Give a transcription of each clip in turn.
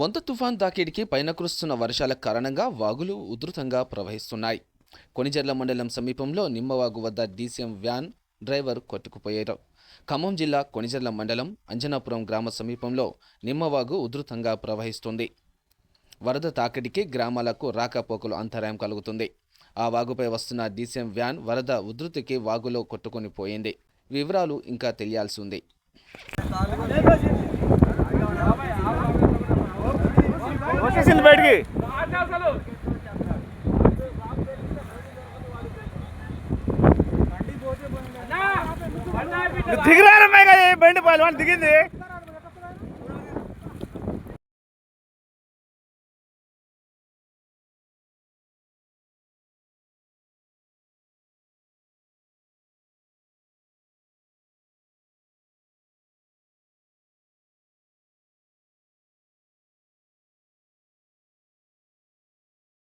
మొంత తుఫాన్ తాకిడికి పైన కురుస్తున్న వర్షాల కారణంగా వాగులు ఉధృతంగా ప్రవహిస్తున్నాయి. కొనిజర్ల మండలం సమీపంలో నిమ్మవాగు వద్ద డీసీఎం వ్యాన్ డ్రైవర్ కొట్టుకుపోయారు. ఖమ్మం జిల్లా కొనిజర్ల మండలం అంజనాపురం గ్రామ సమీపంలో నిమ్మవాగు ఉధృతంగా ప్రవహిస్తుంది. వరద తాకిడికి గ్రామాలకు రాకపోకలు అంతరాయం కలుగుతుంది. ఆ వాగుపై వస్తున్న డీసీఎం వ్యాన్ వరద ఉధృతికి వాగులో కొట్టుకొని పోయింది. వివరాలు ఇంకా తెలియాల్సి ఉంది. బయటికి దిగిరారమ్మాయి కదా బండి పాలు వాళ్ళు దిగింది.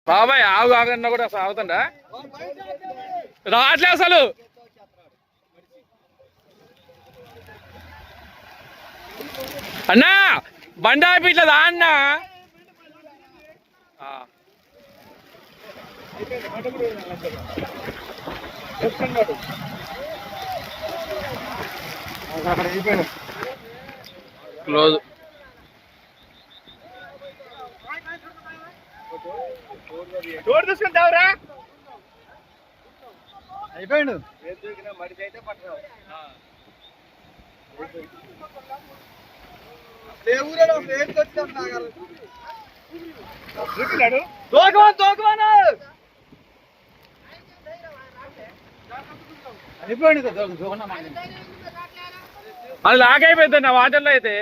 బాబాయ్ ఆగు ఆగన్నా కూడా అసలు ఆగుతుండా రావట్లే అసలు. అన్నా బండి ఆపిట్లేదా అన్న. క్లోజ్. డోర్ తీసుకుంటావురా అయిపోయిండు. అది అయిపోయింది నా వాటర్లో అయితే.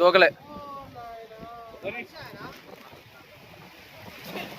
దూకలే 何してんの?